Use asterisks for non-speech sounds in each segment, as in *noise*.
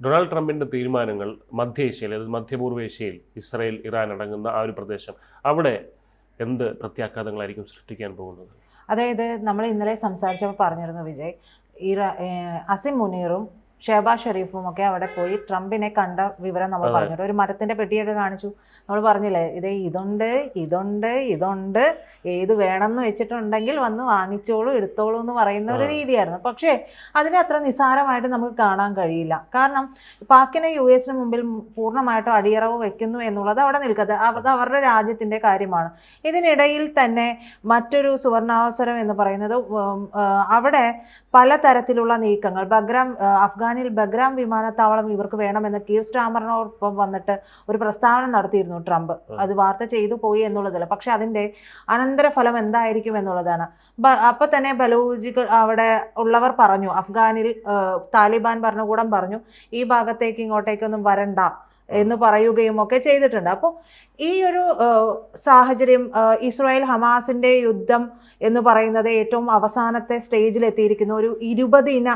Donald ട്രംപിന്റെ തീരുമാനങ്ങൾ മധ്യേഷ്യയിൽ അതായത് മധ്യപൂർവേഷ്യയിൽ ഇസ്രയേൽ ഇറാൻ അടങ്ങുന്ന ആ ഒരു പ്രദേശം അവിടെ എന്ത് പ്രത്യാഘാതങ്ങളായിരിക്കും സൃഷ്ടിക്കാൻ പോകുന്നത്? അതായത് നമ്മൾ ഇന്നലെ സംസാരിച്ചപ്പോൾ പറഞ്ഞിരുന്നു വിജയ് ഇറ അസിം മുനീറും ഷെഹബാസ് ഷെരീഫും ഒക്കെ അവിടെ പോയി ട്രംപിനെ കണ്ട വിവരം നമ്മൾ പറഞ്ഞിട്ട് പറഞ്ഞു. ഒരു മരത്തിന്റെ പെട്ടിയൊക്കെ കാണിച്ചു. നമ്മൾ പറഞ്ഞില്ലേ ഇത് ഇതുണ്ട് ഇതുണ്ട് ഇതുണ്ട്. ഏത് വേണമെന്ന് വെച്ചിട്ടുണ്ടെങ്കിൽ വന്ന് വാങ്ങിച്ചോളൂ എടുത്തോളൂ എന്ന് പറയുന്ന ഒരു രീതിയായിരുന്നു. പക്ഷേ അതിനെ അത്ര നിസ്സാരമായിട്ട് നമുക്ക് കാണാൻ കഴിയില്ല. കാരണം പാക്കിനെ യു എസിന് മുമ്പിൽ പൂർണമായിട്ടും അടിയറവ് വെക്കുന്നു എന്നുള്ളത് അവിടെ നിൽക്കട്ടെ അത് അവരുടെ രാജ്യത്തിന്റെ കാര്യമാണ്. ഇതിനിടയിൽ തന്നെ മറ്റൊരു സുവർണാവസരം എന്ന് പറയുന്നത് അവിടെ പല അവിടെ പലതരത്തിലുള്ള നീക്കങ്ങൾ. ബഗ്രാം ആ, അഫ്ഗാനിൽ ബഗ്രാം വിമാനത്താവളം ഇവർക്ക് വേണമെന്ന് കീർ സ്റ്റാമറിനോടൊപ്പം വന്നിട്ട് ഒരു പ്രസ്താവന നടത്തിയിരുന്നു ട്രംപ്. അത് വാർത്ത ചെയ്തു പോയി എന്നുള്ളതല്ല. പക്ഷെ അതിന്റെ അനന്തരഫലം എന്തായിരിക്കും എന്നുള്ളതാണ്. അപ്പോൾ അപ്പൊ തന്നെ ബലൂജികൾ അവിടെ ഉള്ളവർ പറഞ്ഞു അഫ്ഗാനിൽ താലിബാൻ ഭരണകൂടം പറഞ്ഞു ഈ ഭാഗത്തേക്ക് ഇങ്ങോട്ടേക്കൊന്നും വരണ്ട എന്ന് പറയുകയും ഒക്കെ ചെയ്തിട്ടുണ്ട്. അപ്പോൾ ഈ ഒരു സാഹചര്യം ഇസ്രായേൽ ഹമാസിന്റെ യുദ്ധം എന്ന് പറയുന്നത് ഏറ്റവും അവസാനത്തെ സ്റ്റേജിൽ എത്തിയിരിക്കുന്ന ഒരു ഇരുപതിന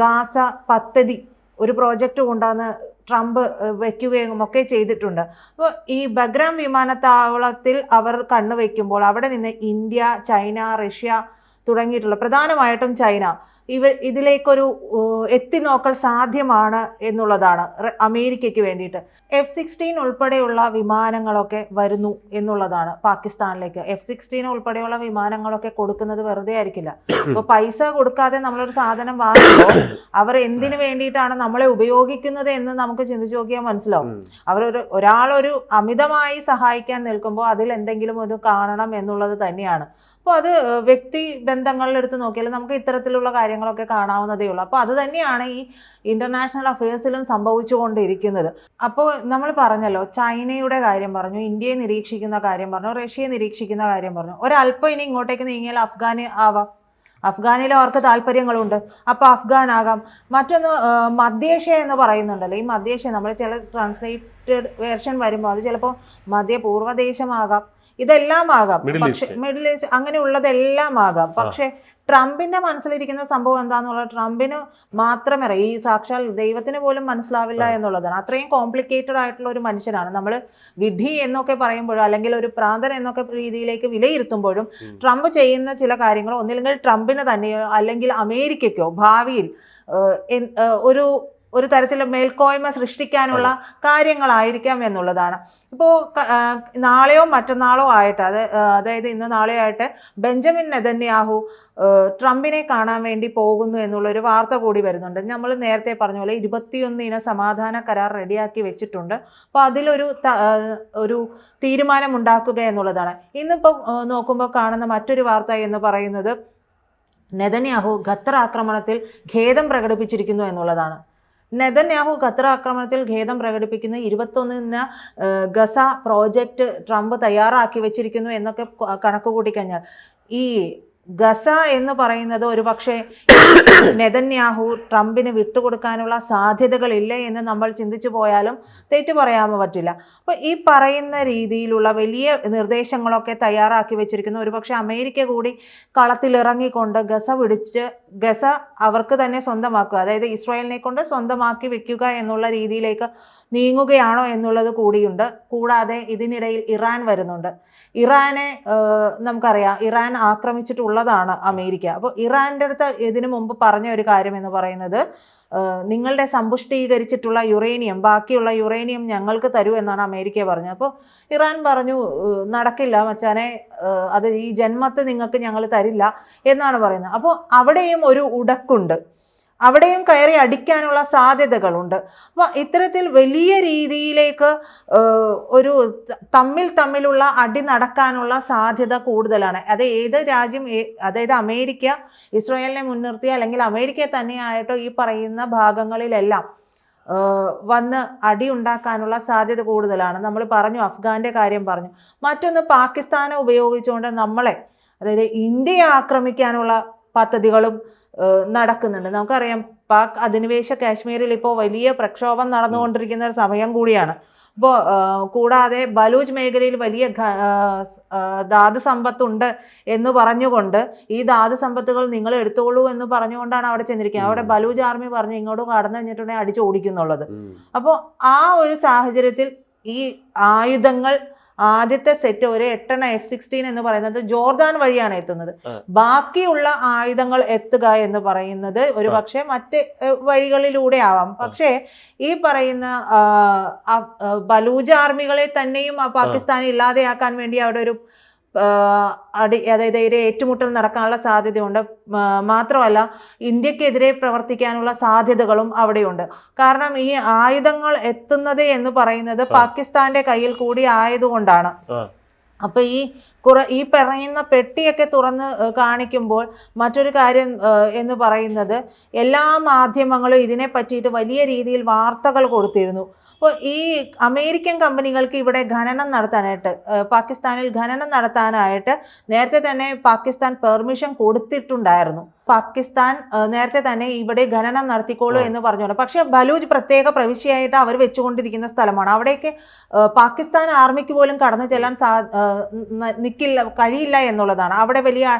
ഗാസ പദ്ധതി ഒരു പ്രോജക്റ്റ് കൊണ്ടാന്ന് ട്രംപ് വയ്ക്കുകയും ഒക്കെ ചെയ്തിട്ടുണ്ട്. അപ്പോൾ ഈ ബഗ്രാം വിമാനത്താവളത്തിൽ അവർ കണ്ണുവെക്കുമ്പോൾ അവിടെ നിന്ന് ഇന്ത്യ ചൈന റഷ്യ തുടങ്ങിയിട്ടുള്ള പ്രധാനമായിട്ടും ചൈന. ഇവ ഇതിലേക്കൊരു എത്തിനോക്കൽ സാധ്യമാണ് എന്നുള്ളതാണ് അമേരിക്കയ്ക്ക് വേണ്ടിയിട്ട്. എഫ് സിക്സ്റ്റീൻ ഉൾപ്പെടെയുള്ള വിമാനങ്ങളൊക്കെ വരുന്നു എന്നുള്ളതാണ് പാകിസ്ഥാനിലേക്ക്. എഫ് സിക്സ്റ്റീൻ ഉൾപ്പെടെയുള്ള വിമാനങ്ങളൊക്കെ കൊടുക്കുന്നത് വെറുതെ ആയിരിക്കില്ല. *coughs* അപ്പോൾ പൈസ കൊടുക്കാതെ നമ്മളൊരു സാധനം വാങ്ങുമ്പോൾ അവർ എന്തിനു വേണ്ടിയിട്ടാണ് നമ്മളെ ഉപയോഗിക്കുന്നത് എന്ന് നമുക്ക് ചിന്തിച്ചു നോക്കിയാൽ മനസ്സിലാവും. അവരൊരു ഒരാളൊരു അമിതമായി സഹായിക്കാൻ നിൽക്കുമ്പോൾ അതിൽ എന്തെങ്കിലും ഒരു കാണണം എന്നുള്ളത് തന്നെയാണ്. അപ്പോൾ അത് വ്യക്തി ബന്ധങ്ങളിൽ എടുത്ത് നോക്കിയാൽ നമുക്ക് ഇത്തരത്തിലുള്ള കാര്യങ്ങളൊക്കെ കാണാവുന്നതേ ഉള്ളൂ. അപ്പോൾ അത് തന്നെയാണ് ഈ ഇന്റർനാഷണൽ അഫയേഴ്സിലും സംഭവിച്ചുകൊണ്ടിരിക്കുന്നത്. അപ്പോൾ നമ്മൾ പറഞ്ഞല്ലോ ചൈനയുടെ കാര്യം പറഞ്ഞു ഇന്ത്യയെ നിരീക്ഷിക്കുന്ന കാര്യം പറഞ്ഞു റഷ്യയെ നിരീക്ഷിക്കുന്ന കാര്യം പറഞ്ഞു. ഒരല്പം ഇനി ഇങ്ങോട്ടേക്ക് നീങ്ങിയാൽ അഫ്ഗാൻ ആവാം. അഫ്ഗാനിൽ അവർക്ക് താല്പര്യങ്ങളുണ്ട്. അപ്പോൾ അഫ്ഗാൻ ആകാം. മറ്റൊന്ന് മധ്യേഷ്യ എന്ന് പറയുന്നുണ്ടല്ലോ. ഈ മധ്യേഷ്യ നമ്മൾ ചില ട്രാൻസ്ലേറ്റഡ് വേർഷൻ വരുമ്പോൾ അത് ചിലപ്പോൾ മധ്യ പൂർവദേശമാകാം ഇതെല്ലാം ആകാം. പക്ഷെ. മിഡിൽ ഈസ്റ്റ് അങ്ങനെയുള്ളതെല്ലാം ആകാം. പക്ഷെ ട്രംപിന്റെ മനസ്സിലിരിക്കുന്ന സംഭവം എന്താന്നുള്ളത് ട്രംപിന് മാത്രമേ അറിയാം. ഈ സാക്ഷാൽ ദൈവത്തിന് പോലും മനസ്സിലാവില്ല എന്നുള്ളതാണ്. അത്രയും കോംപ്ലിക്കേറ്റഡ് ആയിട്ടുള്ള ഒരു മനുഷ്യനാണ്. നമ്മൾ വിധി എന്നൊക്കെ പറയുമ്പോഴും അല്ലെങ്കിൽ ഒരു പ്രാന്തൻ എന്നൊക്കെ രീതിയിലേക്ക് വിലയിരുത്തുമ്പോഴും. ട്രംപ് ചെയ്യുന്ന ചില കാര്യങ്ങൾ ഒന്നില്ലെങ്കിൽ ട്രംപിന് തന്നെയോ അല്ലെങ്കിൽ അമേരിക്കയ്ക്കോ ഭാവിയിൽ ഒരു ഒരു തരത്തിലും മേൽക്കോയ്മ സൃഷ്ടിക്കാനുള്ള കാര്യങ്ങളായിരിക്കാം എന്നുള്ളതാണ്. ഇപ്പോൾ നാളെയോ മറ്റന്നാളോ ആയിട്ട് അത് അതായത് ഇന്ന് നാളെയോ ആയിട്ട് ബെഞ്ചമിൻ നെതന്യാഹു ട്രംപിനെ കാണാൻ വേണ്ടി പോകുന്നു എന്നുള്ളൊരു വാർത്ത കൂടി വരുന്നുണ്ട്. നമ്മൾ നേരത്തെ പറഞ്ഞ പോലെ ഇരുപത്തിയൊന്ന് ഇന സമാധാന കരാർ റെഡിയാക്കി വെച്ചിട്ടുണ്ട്. അപ്പോൾ അതിലൊരു ഒരു തീരുമാനമുണ്ടാക്കുക എന്നുള്ളതാണ്. ഇന്നിപ്പോൾ നോക്കുമ്പോൾ കാണുന്ന മറ്റൊരു വാർത്ത എന്ന് പറയുന്നത് നെതന്യാഹു ഖത്തർ ആക്രമണത്തിൽ ഖേദം പ്രകടിപ്പിച്ചിരിക്കുന്നു എന്നുള്ളതാണ്. നെതന്യാഹു ഖത്തർ ആക്രമണത്തിൽ ഖേദം പ്രകടിപ്പിക്കുന്ന. ഇരുപത്തൊന്നിന് ഗസ പ്രോജക്റ്റ് ട്രംപ് തയ്യാറാക്കി വെച്ചിരിക്കുന്നു എന്നൊക്കെ കണക്ക് കൂട്ടിക്കഴിഞ്ഞാൽ ഈ ഗസ എന്ന് പറയുന്നത് ഒരു പക്ഷേ നെതന്യാഹു ട്രംപിന് വിട്ടുകൊടുക്കാനുള്ള സാധ്യതകളില്ല എന്ന് നമ്മൾ ചിന്തിച്ചു പോയാലും തെറ്റ് പറയാൻ പറ്റില്ല. അപ്പോൾ ഈ പറയുന്ന രീതിയിലുള്ള വലിയ നിർദ്ദേശങ്ങളൊക്കെ തയ്യാറാക്കി വെച്ചിരിക്കുന്ന. ഒരുപക്ഷെ അമേരിക്ക കൂടി കളത്തിലിറങ്ങിക്കൊണ്ട് ഗസ പിടിച്ച് ഗസ അവർക്ക് തന്നെ സ്വന്തമാക്കുക അതായത് ഇസ്രായേലിനെ കൊണ്ട് സ്വന്തമാക്കി വെക്കുക എന്നുള്ള രീതിയിലേക്ക് നീങ്ങുകയാണോ എന്നുള്ളത് കൂടിയുണ്ട്. കൂടാതെ ഇതിനിടയിൽ ഇറാൻ വരുന്നുണ്ട്. ഇറാനെ നമുക്കറിയാം. ഇറാൻ ആക്രമിച്ചിട്ടുള്ളതാണ് അമേരിക്ക. അപ്പോൾ ഇറാന്റെ അടുത്ത് ഇതിനു മുമ്പ് പറഞ്ഞ ഒരു കാര്യം എന്ന് പറയുന്നത് നിങ്ങളുടെ സമ്പുഷ്ടീകരിച്ചിട്ടുള്ള യുറേനിയം ബാക്കിയുള്ള യുറേനിയം ഞങ്ങൾക്ക് തരൂ എന്നാണ് അമേരിക്ക പറഞ്ഞത്. അപ്പോൾ ഇറാൻ പറഞ്ഞു നടക്കില്ല മച്ചാനെ അത് ഈ ജന്മത്ത് നിങ്ങൾക്ക് ഞങ്ങൾ തരില്ല എന്നാണ് പറയുന്നത്. അപ്പോൾ അവിടെയും ഒരു ഉടക്കുണ്ട്. അവിടെയും കയറി അടിക്കാനുള്ള സാധ്യതകളുണ്ട്. അപ്പോൾ ഇത്തരത്തിൽ വലിയ രീതിയിലേക്ക് ഒരു തമ്മിൽ തമ്മിലുള്ള അടി നടക്കാനുള്ള സാധ്യത കൂടുതലാണ്. അത് ഏത് രാജ്യം അതായത് അമേരിക്ക ഇസ്രായേലിനെ മുൻനിർത്തി അല്ലെങ്കിൽ അമേരിക്ക തന്നെയായിട്ടോ ഈ പറയുന്ന ഭാഗങ്ങളിലെല്ലാം വന്ന് അടി ഉണ്ടാക്കാനുള്ള സാധ്യത കൂടുതലാണ്. നമ്മൾ പറഞ്ഞു അഫ്ഗാന്റെ കാര്യം പറഞ്ഞു. മറ്റൊന്ന് പാകിസ്ഥാനെ ഉപയോഗിച്ചുകൊണ്ട് നമ്മളെ അതായത് ഇന്ത്യയെ ആക്രമിക്കാനുള്ള പദ്ധതികളും നടക്കുന്നുണ്ട്. നമുക്കറിയാം പാക് അധിനിവേശ കാശ്മീരിൽ ഇപ്പോൾ വലിയ പ്രക്ഷോഭം നടന്നുകൊണ്ടിരിക്കുന്ന ഒരു സമയം കൂടിയാണ്. അപ്പോൾ കൂടാതെ ബലൂജ് മേഖലയിൽ വലിയ ധാതു സമ്പത്തുണ്ട് എന്ന് പറഞ്ഞുകൊണ്ട് ഈ ധാതു സമ്പത്തുകൾ നിങ്ങൾ എടുത്തോളൂ എന്ന് പറഞ്ഞുകൊണ്ടാണ് അവിടെ ചെന്നിരിക്കുന്നത്. അവിടെ ബലൂജ് ആർമി പറഞ്ഞു ഇങ്ങോട്ട് കടന്നു കഴിഞ്ഞിട്ടുണ്ടെങ്കിൽ അടിച്ചു ഓടിക്കുന്നുള്ളത്. അപ്പോൾ ആ ഒരു സാഹചര്യത്തിൽ ഈ ആയുധങ്ങൾ ആദ്യത്തെ സെറ്റ് ഒരു എട്ടെണ്ണ എഫ് സിക്സ്റ്റീൻ എന്ന് പറയുന്നത് ജോർദാൻ വഴിയാണ് എത്തുന്നത്. ബാക്കിയുള്ള ആയുധങ്ങൾ എത്തുക എന്ന് പറയുന്നത് ഒരു പക്ഷെ മറ്റ് വഴികളിലൂടെ ആവാം. പക്ഷേ ഈ പറയുന്ന ബലൂജ് ആർമികളെ തന്നെയും പാകിസ്ഥാൻ പാകിസ്ഥാനെ ഇല്ലാതെയാക്കാൻ വേണ്ടി അവിടെ ഒരു അടി അതായത് ഒരു ഏറ്റുമുട്ടൽ നടക്കാനുള്ള സാധ്യതയുണ്ട് മാത്രമല്ല ഇന്ത്യക്കെതിരെ പ്രവർത്തിക്കാനുള്ള സാധ്യതകളും അവിടെയുണ്ട് കാരണം ഈ ആയുധങ്ങൾ എത്തുന്നത് എന്ന് പറയുന്നത്. പാകിസ്ഥാന്റെ കയ്യിൽ കൂടി ആയതുകൊണ്ടാണ്. അപ്പൊ ഈ കുറ ഈ പറയുന്ന പെട്ടിയൊക്കെ തുറന്ന് കാണിക്കുമ്പോൾ മറ്റൊരു കാര്യം എന്ന് പറയുന്നത് എല്ലാ മാധ്യമങ്ങളും ഇതിനെ പറ്റിയിട്ട് വലിയ രീതിയിൽ വാർത്തകൾ കൊടുത്തിരുന്നു അപ്പോൾ ഈ അമേരിക്കൻ കമ്പനികൾക്ക് ഇവിടെ ഖനനം നടത്താനായിട്ട് പാകിസ്ഥാനിൽ ഖനനം നടത്താനായിട്ട് നേരത്തെ തന്നെ പാകിസ്ഥാൻ പെർമിഷൻ കൊടുത്തിട്ടുണ്ടായിരുന്നു. പാകിസ്ഥാൻ നേരത്തെ തന്നെ ഇവിടെ ഖനനം നടത്തിക്കോളൂ എന്ന് പറഞ്ഞോളൂ. പക്ഷേ ബലൂജ് പ്രത്യേക പ്രവിശ്യയായിട്ട് അവർ വെച്ചുകൊണ്ടിരിക്കുന്ന സ്ഥലമാണ്. അവിടേക്ക് പാകിസ്ഥാൻ ആർമിക്ക് പോലും കടന്നു ചെല്ലാൻ സാ നിൽക്കില്ല കഴിയില്ല എന്നുള്ളതാണ്. അവിടെ വലിയ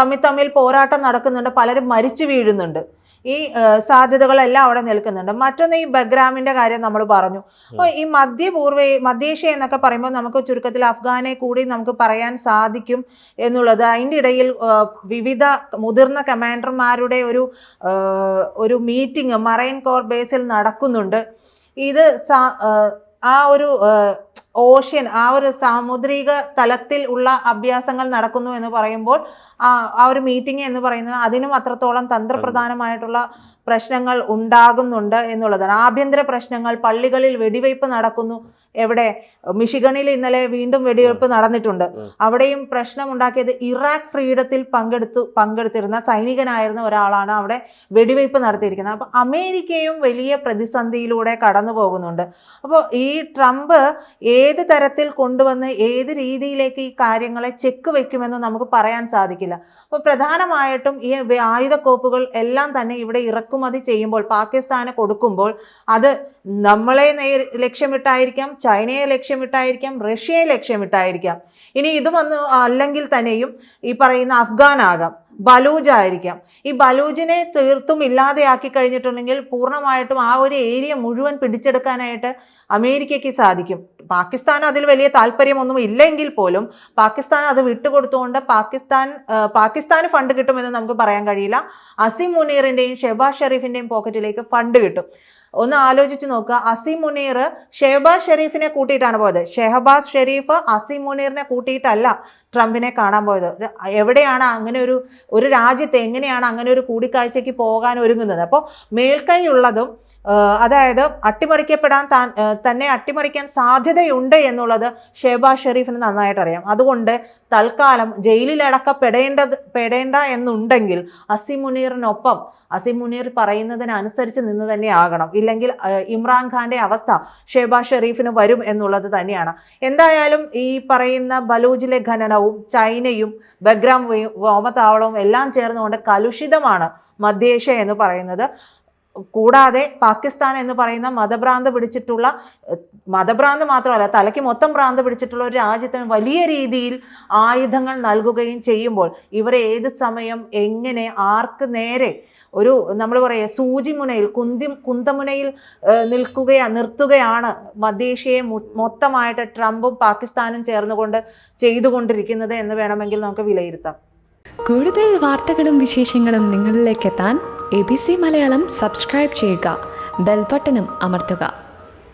തമ്മിൽ തമ്മിൽ പോരാട്ടം നടക്കുന്നുണ്ട്. പലരും മരിച്ചു വീഴുന്നുണ്ട്. ഈ സാധ്യതകളെല്ലാം അവിടെ നിൽക്കുന്നുണ്ട്. മറ്റൊന്ന് ഈ ബഗ്രാമിന്റെ കാര്യം നമ്മൾ പറഞ്ഞു. അപ്പോൾ ഈ മധ്യപൂർവ മധ്യേഷ്യ എന്നൊക്കെ പറയുമ്പോൾ നമുക്ക് ചുരുക്കത്തിൽ അഫ്ഗാനെ കൂടി നമുക്ക് പറയാൻ സാധിക്കും എന്നുള്ളത്. അതിന്റെ ഇടയിൽ വിവിധ മുതിർന്ന കമാൻഡർമാരുടെ ഒരു ഒരു മീറ്റിംഗ് മറൈൻ കോർ ബേസിൽ നടക്കുന്നുണ്ട്. ഇത് ആ ഒരു ഓഷ്യൻ ആ ഒരു സാമുദ്രിക തലത്തിൽ ഉള്ള അഭ്യാസങ്ങൾ നടക്കുന്നു എന്ന് പറയുമ്പോൾ ആ ഒരു മീറ്റിംഗ് എന്ന് പറയുന്നത് അതിനും അത്രത്തോളം തന്ത്രപ്രധാനമായിട്ടുള്ള പ്രശ്നങ്ങൾ ഉണ്ടാകുന്നുണ്ട് എന്നുള്ളതാണ്. ആഭ്യന്തര പ്രശ്നങ്ങൾ പള്ളികളിൽ വെടിവയ്പ് നടക്കുന്നു. എവിടെ? മിഷിഗണിൽ ഇന്നലെ വീണ്ടും വെടിവയ്പ് നടന്നിട്ടുണ്ട്. അവിടെയും പ്രശ്നം ഉണ്ടാക്കിയത് ഇറാഖ് ഫ്രീഡത്തിൽ പങ്കെടുത്തു പങ്കെടുത്തിരുന്ന സൈനികനായിരുന്ന ഒരാളാണ് അവിടെ വെടിവയ്പ് നടത്തിയിരിക്കുന്നത്. അപ്പോൾ അമേരിക്കയും വലിയ പ്രതിസന്ധിയിലൂടെ കടന്നു പോകുന്നുണ്ട് അപ്പോൾ ഈ ട്രംപ് ഏത് തരത്തിൽ കൊണ്ടുവന്ന് ഏത് രീതിയിലേക്ക് ഈ കാര്യങ്ങളെ ചെക്ക് വെക്കുമെന്ന് നമുക്ക് പറയാൻ സാധിക്കില്ല. അപ്പോൾ പ്രധാനമായിട്ടും ഈ ആയുധക്കോപ്പുകൾ എല്ലാം തന്നെ ഇവിടെ ഇറക്കുമതി ചെയ്യുമ്പോൾ പാകിസ്ഥാന് കൊടുക്കുമ്പോൾ അത് നമ്മളെ നേ ലക്ഷ്യമിട്ടായിരിക്കാം ചൈനയെ ലക്ഷ്യമിട്ടായിരിക്കാം റഷ്യയെ ലക്ഷ്യമിട്ടായിരിക്കാം. ഇനി ഇത് വന്ന് അല്ലെങ്കിൽ തന്നെയും ഈ പറയുന്ന അഫ്ഗാൻ ആകാം ബലൂജ് ആയിരിക്കാം. ഈ ബലൂജിനെ തീർത്തും ഇല്ലാതെയാക്കി കഴിഞ്ഞിട്ടുണ്ടെങ്കിൽ പൂർണമായിട്ടും ആ ഒരു ഏരിയ മുഴുവൻ പിടിച്ചെടുക്കാനായിട്ട് അമേരിക്കയ്ക്ക് സാധിക്കും. പാകിസ്ഥാൻ അതിൽ വലിയ താല്പര്യമൊന്നും ഇല്ലെങ്കിൽ പോലും പാകിസ്ഥാൻ അത് വിട്ടുകൊടുത്തുകൊണ്ട് പാകിസ്ഥാൻ പാകിസ്ഥാന് ഫണ്ട് കിട്ടുമെന്ന് നമുക്ക് പറയാൻ കഴിയില്ല. അസിം മുനീറിന്റെയും ഷെബാസ് ഷെരീഫിന്റെയും പോക്കറ്റിലേക്ക് ഫണ്ട് കിട്ടും. ഒന്ന് ആലോചിച്ച് നോക്കുക. അസിം മുനീർ ഷെഹബാസ് ഷെരീഫിനെ കൂട്ടിയിട്ടാണ് പോയത്. ഷെഹബാസ് ഷെരീഫ് അസിം മുനീറിനെ കൂട്ടിയിട്ടല്ല. ട്രംപിനെ കാണാൻ പോയത്. എവിടെയാണ് അങ്ങനെ ഒരു ഒരു രാജ്യത്ത് എങ്ങനെയാണ് അങ്ങനെ ഒരു കൂടിക്കാഴ്ചയ്ക്ക് പോകാൻ ഒരുങ്ങുന്നത്? അപ്പോൾ മേൽക്കൈയുള്ളതും അതായത് അട്ടിമറിക്കപ്പെടാൻ താൻ തന്നെ അട്ടിമറിക്കാൻ സാധ്യതയുണ്ട് എന്നുള്ളത് ഷെഹബാസ് ഷെരീഫിന് നന്നായിട്ട് അറിയാം അതുകൊണ്ട് തൽക്കാലം ജയിലിലടക്കപ്പെടേണ്ടത് പെടേണ്ട എന്നുണ്ടെങ്കിൽ അസിം മുനീറിനൊപ്പം അസിം മുനീർ പറയുന്നതിനനുസരിച്ച് നിന്ന് തന്നെ ആകണം. ഇല്ലെങ്കിൽ ഇമ്രാൻഖാന്റെ അവസ്ഥ ഷെഹബാസ് ഷെരീഫിന് വരും എന്നുള്ളത് തന്നെയാണ്. എന്തായാലും ഈ പറയുന്ന ബലൂജിലെ ഖനനവും ചൈനയും ബഗ്രാം വ്യോമത്താവളവും എല്ലാം ചേർന്നുകൊണ്ട് കലുഷിതമാണ് മധ്യേഷ്യ എന്ന് പറയുന്നത്. കൂടാതെ പാകിസ്ഥാൻ എന്ന് പറയുന്ന മതഭ്രാന്ത് പിടിച്ചിട്ടുള്ള മതഭ്രാന്ത് മാത്രമല്ല തലയ്ക്ക് മൊത്തം ഭ്രാന്ത് പിടിച്ചിട്ടുള്ള ഒരു രാജ്യത്തിന് വലിയ രീതിയിൽ ആയുധങ്ങൾ നൽകുകയും ചെയ്യുമ്പോൾ ഇവരെ ഏത് സമയം എങ്ങനെ ആർക്ക് നേരെ ഒരു നമ്മൾ പറയുക സൂചിമുനയിൽ കുന്തി കുന്തമുനയിൽ നിൽക്കുകയാ നിർത്തുകയാണ് മധ്യേഷ്യയെ മൊത്തമായിട്ട് ട്രംപും പാകിസ്ഥാനും ചേർന്നുകൊണ്ട് ചെയ്തുകൊണ്ടിരിക്കുന്നത് എന്ന് വേണമെങ്കിൽ നമുക്ക് വിലയിരുത്താം. കൂടുതൽ വാർത്തകളും വിശേഷങ്ങളും നിങ്ങളിലേക്ക് എത്താൻ A B C Malayalam subscribe ചെയ്യുക ബെൽബട്ടനും അമർത്തുക.